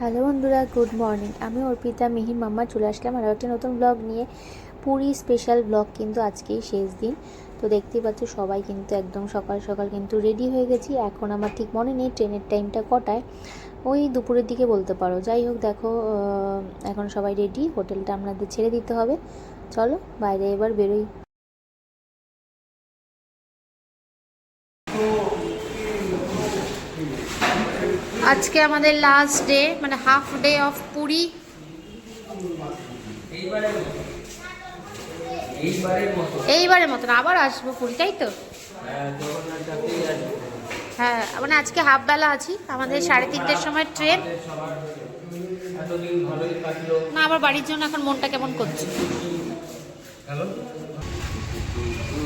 Hello বন্ধুরা, good morning. আমি অর্পিতা মিহির মাম্মা চলে আসলাম আরও একটা নতুন ব্লগ নিয়ে। পুরী স্পেশাল ব্লগ কিন্তু আজকেই শেষ দিন। তো দেখতেই পাচ্ছ সবাই কিন্তু একদম সকাল সকাল কিন্তু রেডি হয়ে গেছি। এখন আমার ঠিক মনে নেই ট্রেনের টাইমটা কটায়। ওই দুপুরের দিকে বলতে পারো। যাই হোক, দেখো এখন সবাই রেডি। হোটেলটা আপনাদের ছেড়ে দিতে হবে। চলো, বাইরে এবার বেরোই। আজকে আমাদের লাস্ট ডে মানে হাফ ডে অফ পুরী। এইবারের মতো। মতন আবার আসব পুরী তাই তো? হ্যাঁ, হ্যাঁ মানে আজকে হাফ বেলা আছি আমাদের সাড়ে তিনটের সময় ট্রেন না আমার বাড়ির জন্য এখন মনটা কেমন করছে?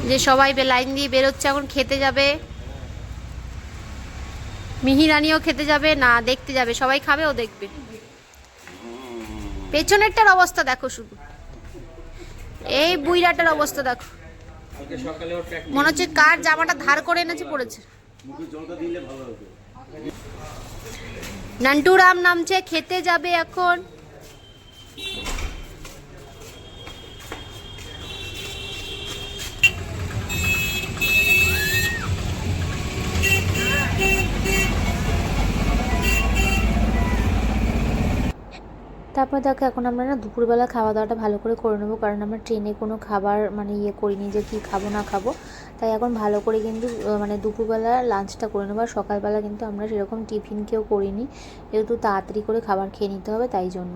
যে সবাই বে লাইন দিয়ে বেরোচ্ছে এখন খেতে যাবে। মিহিরানিও খেতে যাবে, না দেখতে যাবে, সবাই খাবে, ও দেখবে। পেছনেরটার অবস্থা দেখো শুধু। এই বুইরাটার অবস্থা দেখো। মনে হচ্ছে কার জামাটা ধার করে এনেছে পড়েছে। নান্টুরাম নামছে, খেতে যাবে এখন। তারপর দেখো, এখন আমরা না দুপুরবেলা খাওয়া দাওয়াটা ভালো করে করে নেব। কারণ আমরা ট্রেনে কোনো খাবার মানে ইয়ে করিনি যে কি খাব, না খাব। তাই এখন ভালো করে কিন্তু মানে দুপুরবেলা লাঞ্চটা করে নেব। আর সকালবেলা কিন্তু আমরা সেরকম টিফিন কেউ করিনি। যেহেতু তাড়াতাড়ি করে খাবার খেয়ে নিতে হবে তাই জন্য।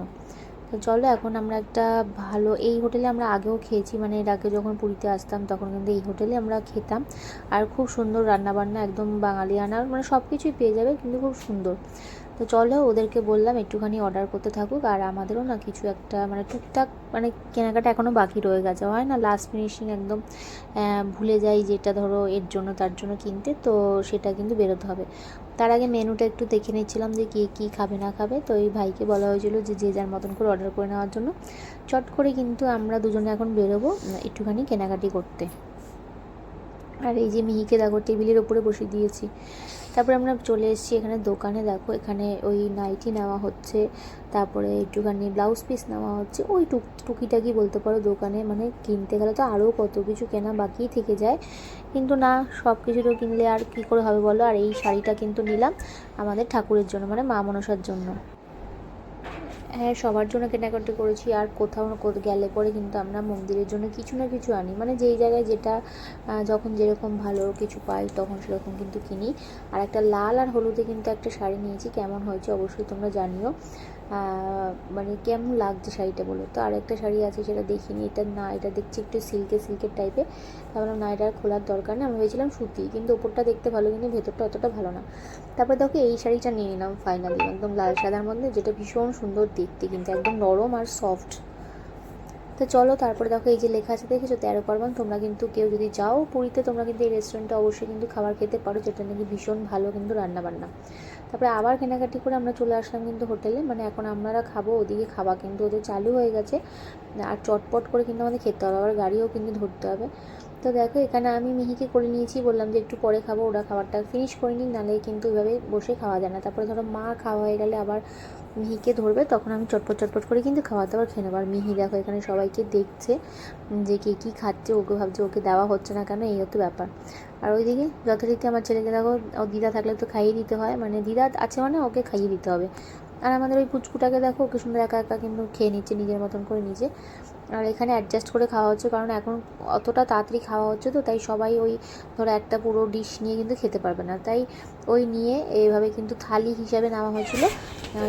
তো চলো, এখন আমরা একটা ভালো, এই হোটেলে আমরা আগেও খেয়েছি। মানে এর আগে যখন পুরীতে আসতাম, তখন কিন্তু এই হোটেলে আমরা খেতাম। আর খুব সুন্দর রান্নাবান্না, একদম বাঙালিয়ানা মানে সব কিছুই পেয়ে যাবে, কিন্তু খুব সুন্দর। তো চলো ওদেরকে বললাম একটুখানি অর্ডার করতে থাকুক, আর আমাদেরও না কিছু একটা মানে টুকটাক মানে কেনাকাটা এখনও বাকি রয়ে গেছে। হয় না লাস্ট ফিনিশিং একদম ভুলে যাই যেটা ধরো এর জন্য তার জন্য কিনতে, তো সেটা কিন্তু বেরোতে হবে। তার আগে মেনুটা একটু দেখে নিচ্ছিলাম যে কে কী খাবে না খাবে। তো এই ভাইকে বলা হয়েছিল যে যে যার মতন করে অর্ডার করে নেওয়ার জন্য। চট করে কিন্তু আমরা দুজনে এখন বেরোবো, একটুখানি কেনাকাটি করতে। আর এই যে মিহিকে দেখো টেবিলের ওপরে বসিয়ে দিয়েছি। তারপরে আমরা চলে এসেছি এখানে দোকানে, দেখো এখানে ওই নাইটি নেওয়া হচ্ছে, তারপরে একটুখানি ব্লাউজ পিস নেওয়া হচ্ছে, ওই টুক, টুকিটাকি বলতে পারো দোকানে মানে কিনতে গেলে তো আরও কত কিছু কেনা বাকি থেকে যায়, কিন্তু না সব কিছু তো কিনলে আর কি করে হবে বলো? আর এই শাড়িটা কিন্তু নিলাম আমাদের ঠাকুরের জন্য মানে মা মনসার জন্য। হ্যাঁ সবার জন্য কেনাকাটি করেছি, আর কোথাও গেলে পরে কিন্তু আমরা মন্দিরের জন্য কিছু না কিছু আনি। মানে যেই জায়গায় যেটা যখন যেরকম ভালো কিছু পাই তখন সেরকম কিন্তু কিনি। আর একটা লাল আর হলুদে কিন্তু একটা শাড়ি নিয়েছি, কেমন হয়েছে অবশ্যই তোমরা জানিও। মানে কেমন লাগছে শাড়িটা বলো তো? আরেকটা শাড়ি আছে সেটা দেখিনি, এটা না, এটা দেখছি একটু সিল্কে সিল্কের টাইপের তারপরে না এটা খোলার দরকার না, আমি ভেবেছিলাম সুতি, কিন্তু ওপরটা দেখতে ভালো, কিন্তু ভেতরটা অতটা ভালো না। তারপরে দেখো এই শাড়িটা নিয়ে নিলাম ফাইনালি একদম লাল সাদার মধ্যে, যেটা ভীষণ সুন্দর দেখতে, কিন্তু একদম নরম আর সফট তো চলো, তারপরে দেখো এই যে লেখা আছে, দেখেছ? তেরো পার্বণ, তোমরা কিন্তু কেউ যদি যাও পুরীতে, তোমরা কিন্তু এই রেস্টুরেন্টে অবশ্যই কিন্তু খাবার খেতে পারো, যেটা নাকি ভীষণ ভালো কিন্তু রান্না বান্না তারপরে আবার কেনাকাটি করে আমরা চলে আসলাম কিন্তু হোটেলে মানে এখন আমরা খাব, ওদিকে খাওয়া কিন্তু ওদের চালু হয়ে গেছে, আর চটপট করে কিন্তু আমাদের খেতে হবে, আবার গাড়িও কিন্তু ধরতে হবে। তো দেখো, এখানে আমি মিহিকে করে নিয়েছি, বললাম যে একটু পরে খাব, ওরা খাবারটা ফিনিশ করে নিই নাহলে কিন্তু ওইভাবে বসে খাওয়া যায় না। তারপরে ধরো মা খাওয়া হয়ে গেলে আবার মিহিকে ধরবে, তখন আমি চটপট চটপট করে কিন্তু খাওয়া দাওয়ার খেয়ে নেব। আর মিহি দেখো, এখানে সবাইকে দেখছে যে কে কী খাচ্ছে, ওকে ভাবছে ওকে দেওয়া হচ্ছে না কেন, এই হতো ব্যাপার। আর ওইদিকে যথারীতি আমার ছেলেকে দেখো, ও দিদা থাকলে তো খাইয়ে দিতে হয় মানে দিদা আছে মানে ওকে খাইয়ে দিতে হবে। আর আমাদের ওই পুচকুটাকে দেখো, ওকে সুন্দর একা একা কিন্তু খেয়ে নিচ্ছে, নিজের মতন করে নিজে। আর এখানে অ্যাডজাস্ট করে খাওয়া হচ্ছে কারণ এখন অতটা তাড়াতাড়ি খাওয়া হচ্ছে তো তাই সবাই ওই ধরো একটা পুরো ডিশ নিয়ে কিন্তু খেতে পারবে না। তাই ওই নিয়ে এইভাবে কিন্তু থালি হিসাবে নেওয়া হয়েছিল।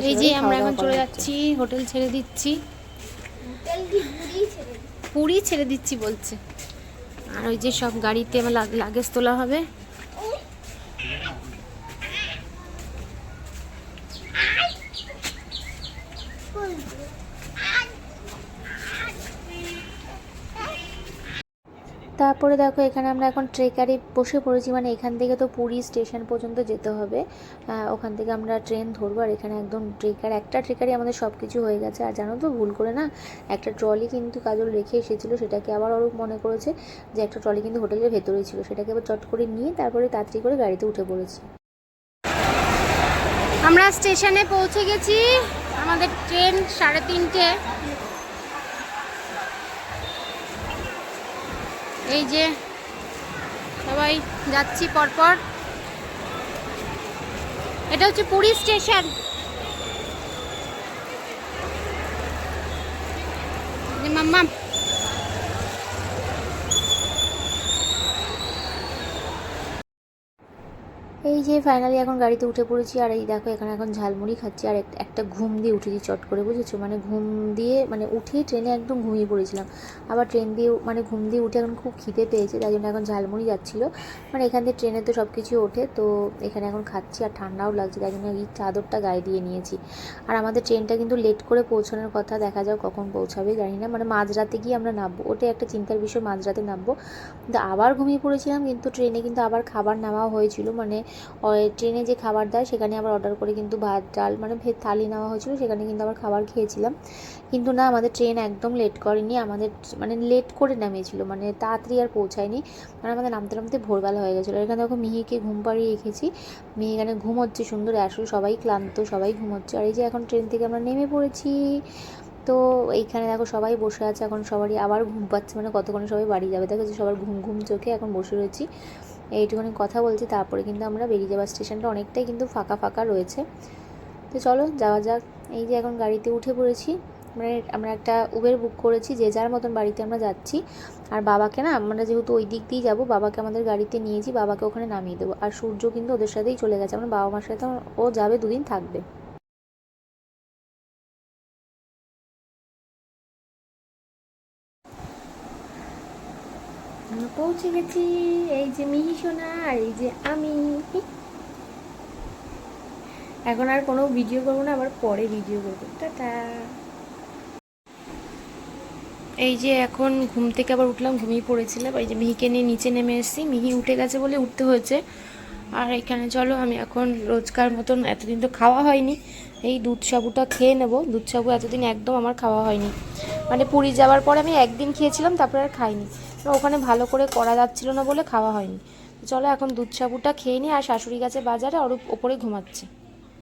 এই যে আমরা এখন চলে যাচ্ছি হোটেল ছেড়ে দিচ্ছি। পুরী ছেড়ে দিচ্ছি? বলছে। আর ওই যে সব গাড়িতে আমার লাগ- লাগেজ তোলা হবে। তারপরে দেখো, এখানে আমরা এখন ট্রেকারে বসে পড়েছি। মানে এখান থেকে তো পুরী স্টেশন পর্যন্ত যেতে হবে। ওখান থেকে আমরা ট্রেন ধরবো আর এখানে একদম ট্রেকার, একটা ট্রেকারে আমাদের সব কিছু হয়ে গেছে। আর জানো তো, ভুল করে না, একটা ট্রলি কিন্তু কাজল রেখে এসেছিল, সেটাকে আবার অরূপ মনে করেছে যে একটা ট্রলি কিন্তু হোটেলের ভেতরেই ছিল। সেটাকে আবার চট করে নিয়ে তারপরে তাড়াতাড়ি করে গাড়িতে উঠে পড়েছি। আমরা স্টেশনে পৌঁছে গেছি আমাদের ট্রেন সাড়ে তিনটে। এই যে সবাই যাচ্ছি পরপর। এটা হচ্ছে পুরী স্টেশন। মাম্মা এই যে ফাইনালি এখন গাড়িতে উঠে পড়েছি, আর এই দেখো এখানে এখন ঝালমুড়ি খাচ্ছি, আর একটা ঘুম দিয়ে উঠেছি চট করে, বুঝেছ? মানে ঘুম দিয়ে মানে উঠেই ট্রেনে একদম ঘুমিয়ে পড়েছিলাম। আবার ট্রেন দিয়ে মানে ঘুম দিয়ে উঠে এখন খুব খিদে পেয়েছে, তাই জন্য এখন ঝালমুড়ি যাচ্ছিল। মানে এখান থেকে ট্রেনে তো সব কিছু ওঠে, তো এখানে এখন খাচ্ছি আর ঠান্ডাও লাগছে, তাই জন্য এই চাদরটা গায়ে দিয়ে নিয়েছি। আর আমাদের ট্রেনটা কিন্তু লেট করে পৌঁছানোর কথা, দেখা যাক কখন পৌঁছাবে, জানি না। মানে মাঝরাতে গিয়ে আমরা নামবো, ওটা একটা চিন্তার বিষয়, মাঝরাতে নামবো। কিন্তু আবার ঘুমিয়ে পড়েছিলাম, কিন্তু ট্রেনে কিন্তু আবার খাবার নেওয়া হয়েছিল মানে ট্রেনে যে খাবার দেয়, সেখানে আবার অর্ডার করে কিন্তু ভাত, ডাল মানে ভেজ থালি নেওয়া হয়েছিল, সেখানে কিন্তু আবার খাবার খেয়েছিলাম। কিন্তু না, আমাদের ট্রেন একদম লেট করেনি, আমাদের মানে লেট করে নামিয়েছিল মানে তাড়াতাড়ি আর পৌঁছায়নি। মানে আমাদের নামতে নামতে ভোরবেলা হয়ে গেছিল। এখানে দেখো মিহিকে ঘুম পাড়িয়ে রেখেছি। মিহি এখানে ঘুমোচ্ছে, সুন্দর আসলে, সবাই ক্লান্ত, সবাই ঘুমোচ্ছে। আর এই যে এখন ট্রেন থেকে আমরা নেমে পড়েছি, তো এইখানে দেখো সবাই বসে আছে, এখন সবারই আবার ঘুম পাচ্ছে মানে কতক্ষণে সবাই বাড়ি যাবে। দেখো যে সবার ঘুম ঘুম চোখে এখন বসে রয়েছি। এইটুখানি কথা বলছি, তারপরে কিন্তু আমরা বেরিয়ে যাওয়ার স্টেশনটা অনেকটাই কিন্তু ফাঁকা ফাঁকা রয়েছে। তো চলো, যাওয়া যাক। এই যে এখন গাড়িতে উঠে পড়েছি মানে আমরা একটা উবের বুক করেছি, যে যার মতন বাড়িতে আমরা যাচ্ছি। আর বাবাকে না, আমরা যেহেতু ওই দিক দিয়েই যাব, বাবাকে আমাদের গাড়িতে নিয়েছি বাবাকে ওখানে নামিয়ে দেবো। আর সূর্য কিন্তু ওদের সাথেই চলে গেছে। আমার বাবা মার সাথে ও যাবে, দুদিন থাকবে। আমরা পৌঁছে গেছি। এই যে মিহি সোনা আর এই যে আমি। এখন আর কোনো ভিডিও করব না, আবার পরে ভিডিও করব। টাটা। এই যে এখন ঘুম থেকে আবার উঠলাম, ঘুমিয়ে পড়েছিলাম। এই যে মিহিকে নিয়ে নিচে নেমে এসেছি। মিহি উঠে গেছে বলে উঠতে হয়েছে। আর এখানে চলো, আমি এখন রোজকার মতন এতদিন তো খাওয়া হয়নি। এই দুধ সাবুটা খেয়ে নেব। দুধ সাবু এতদিন একদম আমার খাওয়া হয়নি। মানে পুরী যাওয়ার পরে আমি একদিন খেয়েছিলাম, তারপরে আর খাইনি। ওখানে ভালো করে করা যাচ্ছিল না বলে খাওয়া হয়নি। চলো এখন দুধ সাবুটা খেয়ে নিই আর শাশুড়ি গাছে বাজারে ওর ওপরে ঘুমাচ্ছে।